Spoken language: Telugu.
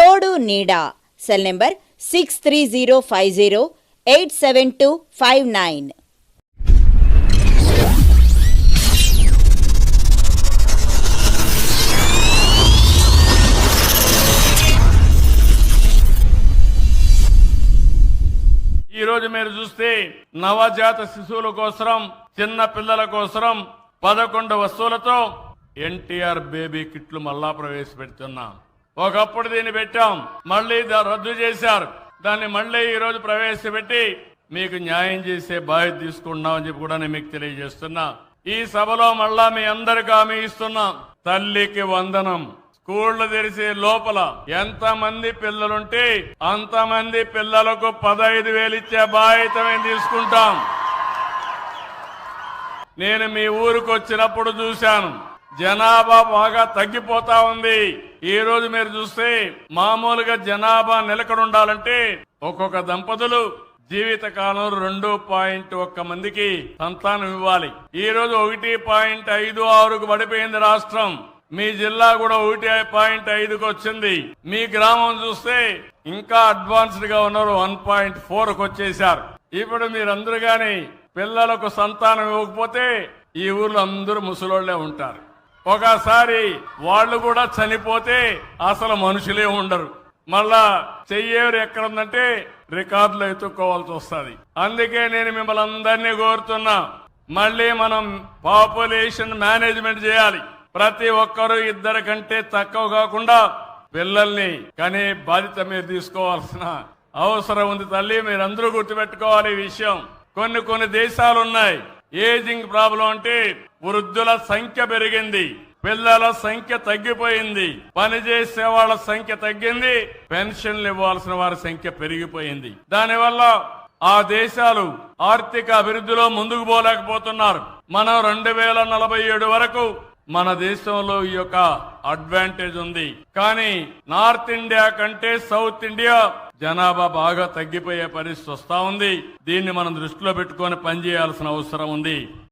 తోడు నీడా. Cell number six three zero five zero eight seven two five nine. ఈ రోజు మీరు చూస్తే నవజాత శిశువుల కోసం చిన్న పిల్లల కోసం పదకొండు వస్తువులతో ఎన్టీఆర్ బేబీ కిట్లు మళ్ళా ప్రవేశపెడుతున్నాం ఒకప్పుడు దీన్ని పెట్టాం. మళ్ళీ రద్దు చేశారు. దాన్ని మళ్ళీ ఈ రోజు ప్రవేశపెట్టి మీకు న్యాయం చేసే బాధ్యత తీసుకుంటున్నామని చెప్పి కూడా నేను మీకు తెలియజేస్తున్నా. ఈ సభలో మళ్ళా మీ అందరికి హామీ ఇస్తున్నాం. తల్లికి వందనం. స్కూళ్ళు తెరిసే లోపల ఎంత మంది పిల్లలుంటే అంతమంది పిల్లలకు పదహైదు వేలు ఇచ్చే బాధ్యత మేము తీసుకుంటాం. నేను మీ ఊరికి వచ్చినప్పుడు చూశాను. జనాభా బాగా తగ్గిపోతా ఉంది. ఈ రోజు మీరు చూస్తే మామూలుగా జనాభా నిలకడ ఉండాలంటే ఒక్కొక్క దంపతులు జీవిత కాలం రెండు పాయింట్ ఒక్క మందికి సంతానం ఇవ్వాలి. ఈ రోజు ఒకటి పాయింట్ ఐదు ఆరుకు పడిపోయింది రాష్ట్రం. మీ జిల్లా కూడా ఒకటి పాయింట్ ఐదుకు వచ్చింది. మీ గ్రామం చూస్తే ఇంకా అడ్వాన్స్డ్గా ఉన్నారు వన్ పాయింట్ ఫోర్కు వచ్చేసారు ఇప్పుడు మీరందరూ గాని పిల్లలకు సంతానం ఇవ్వకపోతే ఈ ఊర్లో అందరూ ముసలోళ్ళే ఉంటారు. ఒకసారి వాళ్ళు కూడా చనిపోతే అసలు మనుషులే ఉండరు. మళ్ళా చెయ్యేరు ఎక్కడ ఉందంటే రికార్డులు ఎత్తుక్కోవాల్సి వస్తుంది. అందుకే నేను మిమ్మల్ని అందరినీ కోరుతున్నా మళ్ళీ మనం పాపులేషన్ మేనేజ్మెంట్ చేయాలి. ప్రతి ఒక్కరూ ఇద్దరి కంటే తక్కువ కాకుండా పిల్లల్ని కనే బాధ్యత మీరు తీసుకోవాల్సిన అవసరం ఉంది తల్లి. మీరందరూ గుర్తుపెట్టుకోవాలి ఈ విషయం. కొన్ని కొన్ని దేశాలు ఉన్నాయి ఏజింగ్ ప్రాబ్లం అంటే వృద్ధుల సంఖ్య పెరిగింది పిల్లల సంఖ్య తగ్గిపోయింది పనిచేసే వాళ్ళ సంఖ్య తగ్గింది పెన్షన్లు ఇవ్వాల్సిన వారి సంఖ్య పెరిగిపోయింది. దానివల్ల ఆ దేశాలు ఆర్థిక అభివృద్ధిలో ముందుకు పోలేకపోతున్నారు. మనం రెండు వేల నలభై ఏడు వరకు మన దేశంలో ఈ యొక్క అడ్వాంటేజ్ ఉంది. కానీ నార్త్ ఇండియా కంటే సౌత్ ఇండియా జనాభా బాగా తగ్గిపోయే పరిస్థితి వస్తా ఉంది. దీన్ని మనం దృష్టిలో పెట్టుకొని పనిచేయాల్సిన అవసరం ఉంది.